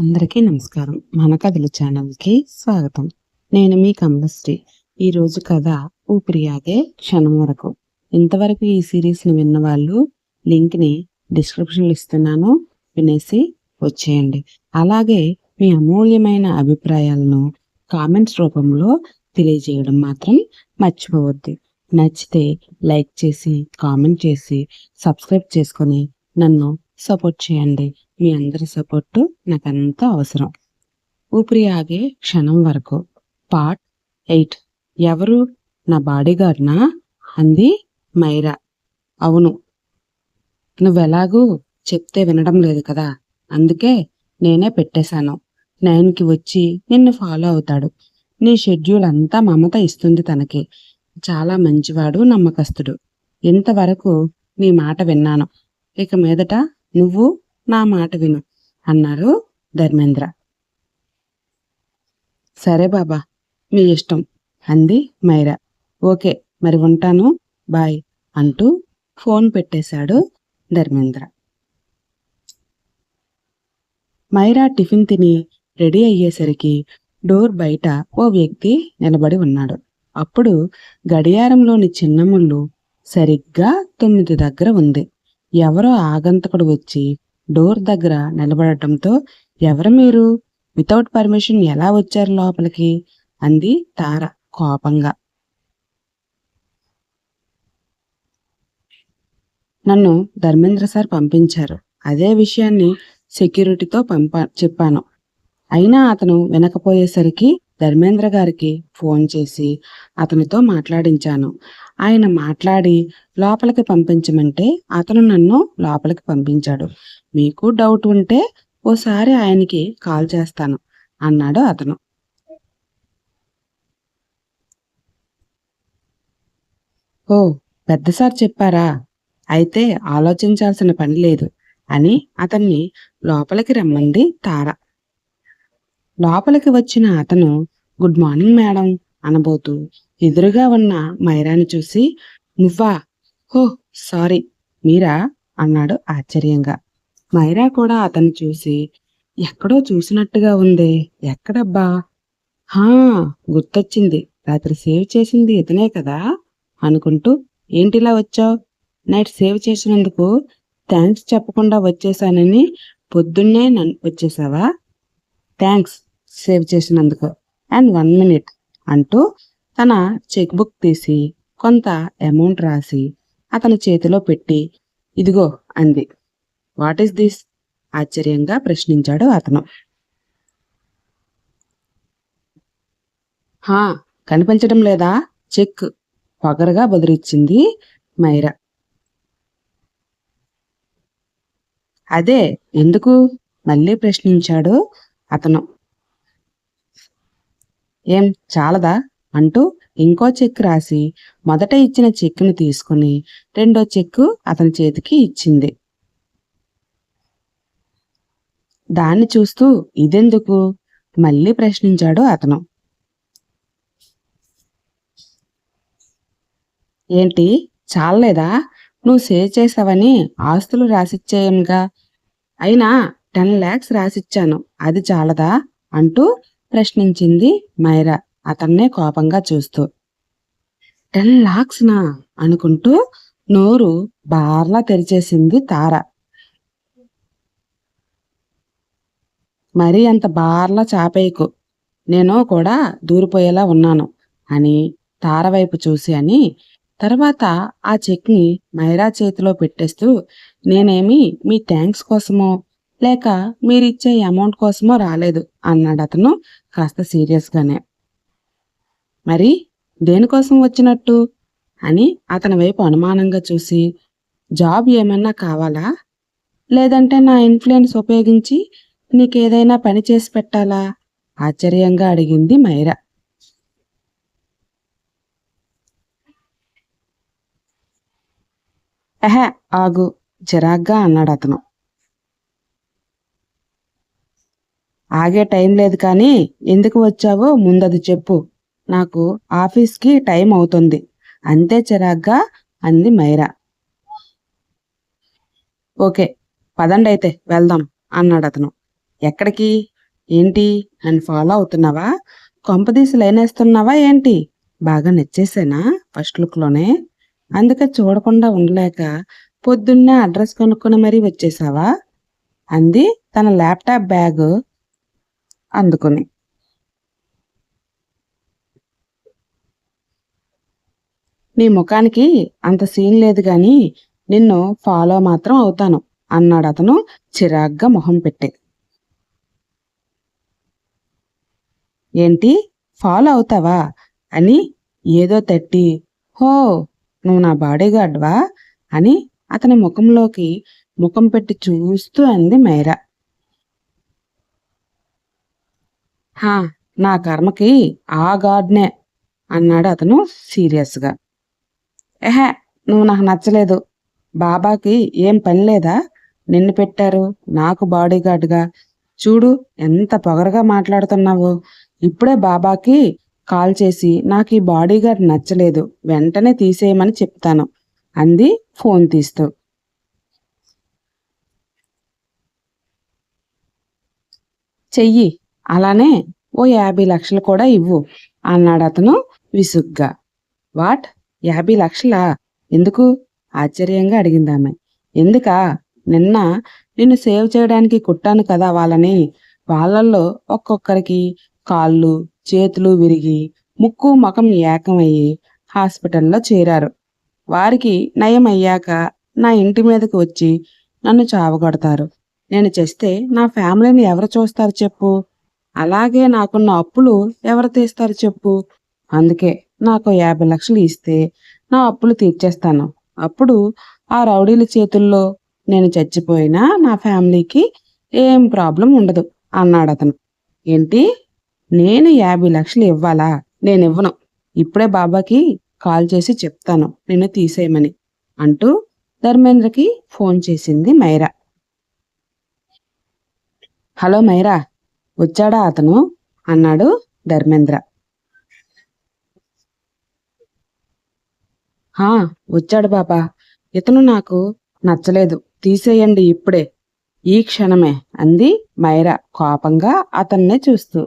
అందరికీ నమస్కారం. మన కథలు ఛానల్కి స్వాగతం. నేను మీ కమలశ్రీ. ఈరోజు కథ ఊపిరియాగే క్షణం వరకు. ఇంతవరకు ఈ సిరీస్ని విన్న వాళ్ళు లింక్ని డిస్క్రిప్షన్లో ఇస్తున్నాను. వినేసి వచ్చేయండి. అలాగే మీ అమూల్యమైన అభిప్రాయాలను కామెంట్స్ రూపంలో తెలియజేయడం మాత్రం మర్చిపోవద్దు. నచ్చితే లైక్ చేసి కామెంట్ చేసి సబ్స్క్రైబ్ చేసుకొని నన్ను సపోర్ట్ చేయండి. మీ అందరి సపోర్టు నాకు అంత అవసరం. ఊపిరి ఆగే క్షణం వరకు. Part eight. ఎవరు నా బాడీగార్డ్నా? అంది మైరా. అవును. నువ్వెలాగూ చెప్తే వినడం లేదు కదా? అందుకే నేనే పెట్టేశాను. నైన్కి వచ్చి నిన్ను ఫాలో అవుతాడు. నీ షెడ్యూల్ అంతా మమత ఇస్తుంది తనకి. చాలా మంచివాడు నమ్మకస్తుడు. ఇంతవరకు నీ మాట విన్నాను. ఇక మీదట నువ్వు నా మాట విను అన్నారు ధర్మేంద్ర. సరే బాబా మీ ఇష్టం అంది మైరా. ఓకే మరి ఉంటాను బాయ్ అంటూ ఫోన్ పెట్టేశాడు ధర్మేంద్ర. మైరా టిఫిన్ తిని రెడీ అయ్యేసరికి డోర్ బయట ఓ వ్యక్తి నిలబడి ఉన్నాడు. అప్పుడు గడియారంలోని చిన్న ముళ్ళు సరిగ్గా తొమ్మిది దగ్గర ఉంది. ఎవరో ఆగంతకుడు వచ్చి డోర్ దగ్గర నిలబడటంతో ఎవరు మీరు? వితౌట్ పర్మిషన్ ఎలా వచ్చారు లోపలికి? అంది తార కోపంగా. నన్ను ధర్మేంద్ర సార్ పంపించారు. అదే విషయాన్ని సెక్యూరిటీతో పంపా చెప్పాను. అయినా అతను వినకపోయేసరికి ధర్మేంద్ర గారికి ఫోన్ చేసి అతనితో మాట్లాడించాను. ఆయన మాట్లాడి లోపలికి పంపించమంటే అతను నన్ను లోపలికి పంపించాడు. మీకు డౌట్ ఉంటే ఓసారి ఆయనకి కాల్ చేస్తాను అన్నాడు అతను. ఓ పెద్ద సార్ చెప్పారా? అయితే ఆలోచించాల్సిన పని లేదు అని అతన్ని లోపలికి రమ్మంది తార. లోపలికి వచ్చిన అతను గుడ్ మార్నింగ్ మేడం అనబోతూ ఎదురుగా ఉన్న మైరాని చూసి నువ్వా? హో సారీ మీరా? అన్నాడు ఆశ్చర్యంగా. మైరా కూడా అతన్ని చూసి ఎక్కడో చూసినట్టుగా ఉంది. ఎక్కడబ్బా? హా గుర్తొచ్చింది. రాత్రి సేవ్ చేసింది ఇతనే కదా? అనుకుంటూ ఏంటిలా వచ్చావు? నైట్ సేవ్ చేసినందుకు థ్యాంక్స్ చెప్పకుండా వచ్చేసానని పొద్దున్నే నన్ను వచ్చేసావా? థ్యాంక్స్ సేవ్ చేసినందుకు. And one minute. అంటూ తన చెక్ బుక్ తీసి కొంత అమౌంట్ రాసి అతని చేతిలో పెట్టి ఇదిగో అంది. What is this? ఆశ్చర్యంగా ప్రశ్నించాడు అతను. హా కనిపించడం లేదా? చెక్. పొగరగా బదులిచ్చింది మైరా. అదే ఎందుకు? మళ్ళీ ప్రశ్నించాడు అతను. ఏం చాలదా? అంటూ ఇంకో చెక్ రాసి మొదట ఇచ్చిన చెక్కును తీసుకుని రెండో చెక్కు అతని చేతికి ఇచ్చింది. దాన్ని చూస్తూ ఇదెందుకు? మళ్ళీ ప్రశ్నించాడు అతను. ఏంటి? చాలలేదా? నువ్వు సేవ్ చేసావని ఆస్తులు రాసిచ్చేయంగా. అయినా టెన్ ల్యాక్స్ రాసిచ్చాను. అది చాలదా? అంటూ ప్రశ్నించింది మైరా. అతన్నే కోపంగా చూస్తూ. టెన్ లాక్స్నా? అనుకుంటూ నోరు బార్లా తెరిచేసింది తార. మరీ అంత బార్లా చాపేయకు. నేను కూడా దూరిపోయేలా ఉన్నాను అని తార వైపు చూసి అని తర్వాత ఆ చెక్ని మైరా చేతిలో పెట్టేస్తూ నేనేమి మీ థ్యాంక్స్ కోసమో? లేక మీరిచ్చే అమౌంట్ కోసమో రాలేదు అన్నాడు అతను కాస్త సీరియస్గానే మరి దేనికోసం వచ్చినట్టు? అని అతని వైపు అనుమానంగా చూసి జాబ్ ఏమన్నా కావాలా? లేదంటే నా ఇన్ఫ్లుయెన్స్ ఉపయోగించి నీకేదైనా పని చేసి పెట్టాలా? ఆశ్చర్యంగా అడిగింది మైరా. ఎహ ఆగు చిరాగ్గా అన్నాడు అతను. ఆగే టైం లేదు కానీ ఎందుకు వచ్చావో ముందది చెప్పు. నాకు ఆఫీస్కి టైం అవుతుంది. అంతే చిరాగ్గా అంది మైరా. ఓకే పదండి అయితే వెళ్దాం అన్నాడు అతను. ఎక్కడికి? ఏంటి? అని ఫాలో అవుతున్నావా? కొంపదీసి లైనేస్తున్నావా ఏంటి? బాగా నచ్చేసానా? ఫస్ట్ లుక్లోనే? అందుకే చూడకుండా ఉండలేక పొద్దున్నే అడ్రస్ కొనుక్కొని మరీ వచ్చేసావా? అంది తన ల్యాప్టాప్ బ్యాగ్ అందుకుని. నీ ముఖానికి అంత సీన్ లేదు గాని నిన్ను ఫాలో మాత్రం అవుతాను అన్నాడు అతను చిరాగ్గా మొహం పెట్టి. ఏంటి? ఫాలో అవుతావా? అని ఏదో తట్టి హో నువ్వు నా బాడీగార్డ్వా? అని అతని ముఖంలోకి ముఖం పెట్టి చూస్తూ అంది మైరా. హా నా కర్మకి ఆ గాడ్నే అన్నాడు అతను సీరియస్గా. ఎహే నువ్వు నాకు నచ్చలేదు. బాబాకి ఏం పని లేదా? నిన్ను పెట్టారు నాకు బాడీగార్డ్గా. చూడు ఎంత పొగరగా మాట్లాడుతున్నావు. ఇప్పుడే బాబాకి కాల్ చేసి నాకు ఈ బాడీగార్డ్ నచ్చలేదు. వెంటనే తీసేయమని చెప్తాను అంది ఫోన్ తీస్తూ. చెయ్యి. అలానే ఓ యాభై లక్షలు కూడా ఇవ్వు అన్నాడు అతను విసుగ్గా. వాట్? యాభై లక్షలా? ఎందుకు? ఆశ్చర్యంగా అడిగిందామె ఎందుకా? నిన్న నిన్ను సేవ్ చేయడానికి కుట్టాను కదా వాళ్ళని. వాళ్ళల్లో ఒక్కొక్కరికి కాళ్ళు చేతులు విరిగి ముక్కు ముఖం ఏకమయ్యి హాస్పిటల్లో చేరారు. వారికి నయం అయ్యాక నా ఇంటి మీదకి వచ్చి నన్ను చావగొడతారు. నేను చేస్తే నా ఫ్యామిలీని ఎవరు చూస్తారు చెప్పు? అలాగే నాకున్న అప్పులు ఎవరు తీస్తారు చెప్పు? అందుకే నాకు యాభై లక్షలు ఇస్తే నా అప్పులు తీర్చేస్తాను. అప్పుడు ఆ రౌడీల చేతుల్లో నేను చచ్చిపోయినా నా ఫ్యామిలీకి ఏం ప్రాబ్లం ఉండదు అన్నాడు అతను. ఏంటి? నేను యాభై లక్షలు ఇవ్వాలా? నేను ఇవ్వను. ఇప్పుడే బాబాకి కాల్ చేసి చెప్తాను నిన్ను తీసేయమని అంటూ ధర్మేంద్రకి ఫోన్ చేసింది మైరా. Hello Myra. వచ్చాడా అతను? అన్నాడు ధర్మేంద్ర. హా వచ్చాడు బాబా ఇతను నాకు నచ్చలేదు. తీసేయండి ఇప్పుడే. ఈ క్షణమే అంది మైరా కోపంగా అతన్నే చూస్తూ.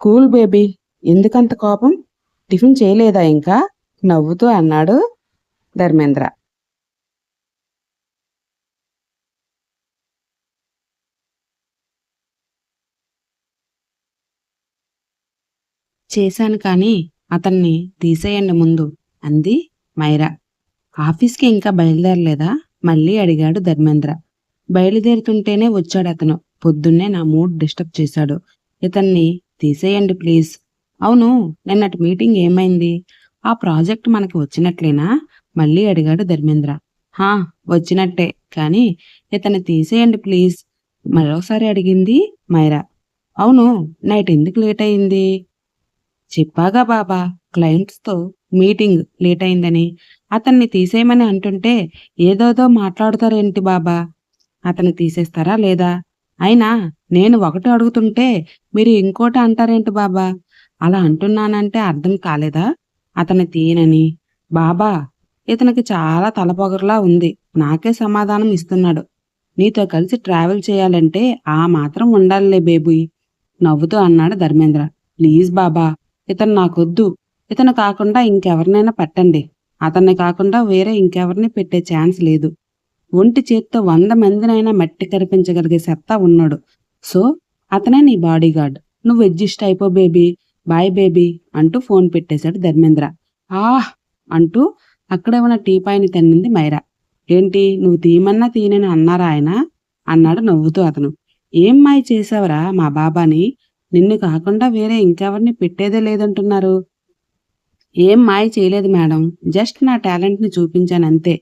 కూల్ బేబీ ఎందుకంత కోపం? టిఫిన్ చేయలేదా ఇంకా? నవ్వుతూ అన్నాడు ధర్మేంద్ర. చేశాను కానీ అతన్ని తీసేయండి ముందు అంది మైరా. ఆఫీస్కి ఇంకా బయలుదేరలేదా? మళ్ళీ అడిగాడు ధర్మేంద్ర. బయలుదేరుతుంటేనే వచ్చాడు అతను. పొద్దున్నే నా మూడ్ డిస్టర్బ్ చేశాడు. ఇతన్ని తీసేయండి ప్లీజ్. అవును నిన్నటి మీటింగ్ ఏమైంది? ఆ ప్రాజెక్ట్ మనకి వచ్చినట్లేనా? మళ్ళీ అడిగాడు ధర్మేంద్ర. హా వచ్చినట్టే. కానీ ఇతన్ని తీసేయండి ప్లీజ్. మరోసారి అడిగింది మైరా. అవును నైట్ ఎందుకు లేట్ అయింది? చెప్పాగా బాబా. క్లయింట్స్తో మీటింగ్ లేట్ అయిందని అతన్ని తీసేయమని అంటుంటే ఏదోదో మాట్లాడతారేంటి బాబా. అతన్ని తీసేస్తారా లేదా? అయినా నేను ఒకటి అడుగుతుంటే మీరు ఇంకోటి అంటారేంటి బాబా? అలా అంటున్నానంటే అర్థం కాలేదా? అతని తీయనని. బాబా ఇతనికి చాలా తలపొగరలా ఉంది. నాకే సమాధానం ఇస్తున్నాడు. నీతో కలిసి ట్రావెల్ చేయాలంటే ఆ మాత్రం ఉండాలిలే బేబీ. నవ్వుతూ అన్నాడు ధర్మేంద్ర. ప్లీజ్ బాబా. ఇతను నాకొద్దు. ఇతను కాకుండా ఇంకెవరినైనా పెట్టండి. అతన్ని కాకుండా వేరే ఇంకెవరిని పెట్టే ఛాన్స్ లేదు. ఒంటి చేత్తో వంద మందినైనా మట్టి కరిపించగలిగే సత్తా ఉన్నాడు. సో అతనే నీ బాడీగార్డ్. నువ్వు అడ్జస్ట్ అయిపో బేబీ. బాయ్ బేబీ అంటూ ఫోన్ పెట్టేశాడు ధర్మేంద్ర. ఆహ్! అంటూ అక్కడే ఉన్న టీపాయిని తన్నింది మైరా. ఏంటి నువ్వు తీయమన్నా తీయనని అన్నారా ఆయన? అన్నాడు నవ్వుతూ అతను. ఏం మాయ చేసావరా మా బాబాని? నిన్ను కాకుండా వేరే ఇంకెవరిని పెట్టేదే లేదంటున్నారు. ఏం మాయ చేయలేదు మేడం. జస్ట్ నా టాలెంట్ని చూపించాను అంతే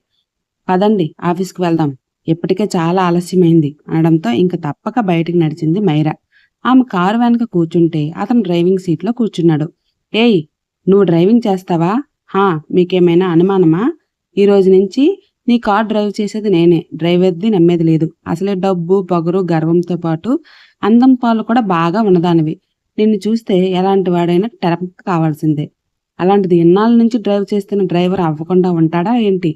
పదండి ఆఫీస్కి వెళ్దాం. ఇప్పటికే చాలా ఆలస్యమైంది. అనడంతో ఇంక తప్పక బయటికి నడిచింది మైరా. ఆమె కారు వెనక కూర్చుంటే అతను డ్రైవింగ్ సీట్లో కూర్చున్నాడు. ఏయ్ నువ్వు డ్రైవింగ్ చేస్తావా? హా మీకేమైనా అనుమానమా? ఈ రోజు నుంచి నీ కార్ డ్రైవ్ చేసేది నేనే. డ్రైవర్ది నమ్మేది లేదు. అసలే డబ్బు పొగరు గర్వంతో పాటు అందం పాలు కూడా బాగా ఉన్నదానివి. నిన్ను చూస్తే ఎలాంటి వాడైనా టెరప కావాల్సిందే. అలాంటిది ఇన్నాళ్ళ నుంచి డ్రైవ్ చేస్తున్న డ్రైవర్ అవ్వకుండా ఉంటాడా ఏంటి?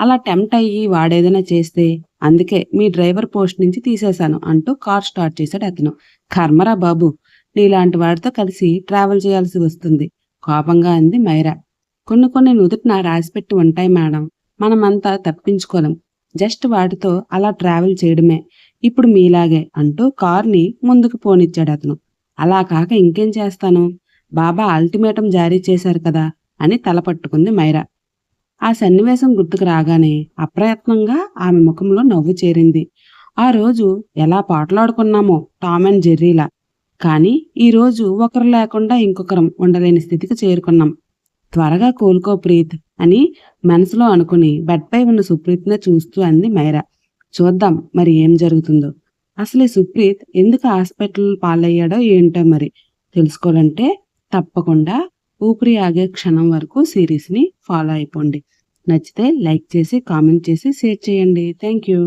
అలా టెంప్ట్ అయ్యి వాడేదైనా చేస్తే అందుకే మీ డ్రైవర్ పోస్ట్ నుంచి తీసేశాను అంటూ కార్ స్టార్ట్ చేశాడు అతను. కర్మరా బాబు నీలాంటి వాడితో కలిసి ట్రావెల్ చేయాల్సి వస్తుంది. కోపంగా అంది మైరా. కొన్ని కొన్ని నుదుటిన రాసిపెట్టి ఉంటాయి మేడం. మనమంతా తప్పించుకోలేం. జస్ట్ వాటితో అలా ట్రావెల్ చేయడమే. ఇప్పుడు మీలాగే అంటూ కార్ని ముందుకు పోనిచ్చాడు అతను. అలా కాక ఇంకేం చేస్తాను? బాబా అల్టిమేటం జారీ చేశారు కదా అని తల పట్టుకుంది మైరా. ఆ సన్నివేశం గుర్తుకు రాగానే అప్రయత్నంగా ఆమె ముఖంలో నవ్వు చేరింది. ఆ రోజు ఎలా పాటలాడుకున్నామో టామ్ అండ్ జెర్రీలా. కానీ ఈ రోజు ఒకరు లేకుండా ఇంకొకరం ఉండలేని స్థితికి చేరుకున్నాం. త్వరగా కోలుకో ప్రీత్ అని మనసులో అనుకుని బెడ్పై ఉన్న సుప్రీత్నే చూస్తూ అంది మైరా. చూద్దాం మరి ఏం జరుగుతుందో. అసలు ఈ సుప్రీత్ ఎందుకు హాస్పిటల్ పాలయ్యాడో ఏంటో మరి తెలుసుకోవాలంటే తప్పకుండా ఊపిరి ఆగే క్షణం వరకు సిరీస్ని ఫాలో అయిపోండి. నచ్చితే లైక్ చేసి కామెంట్ చేసి షేర్ చేయండి. Thank you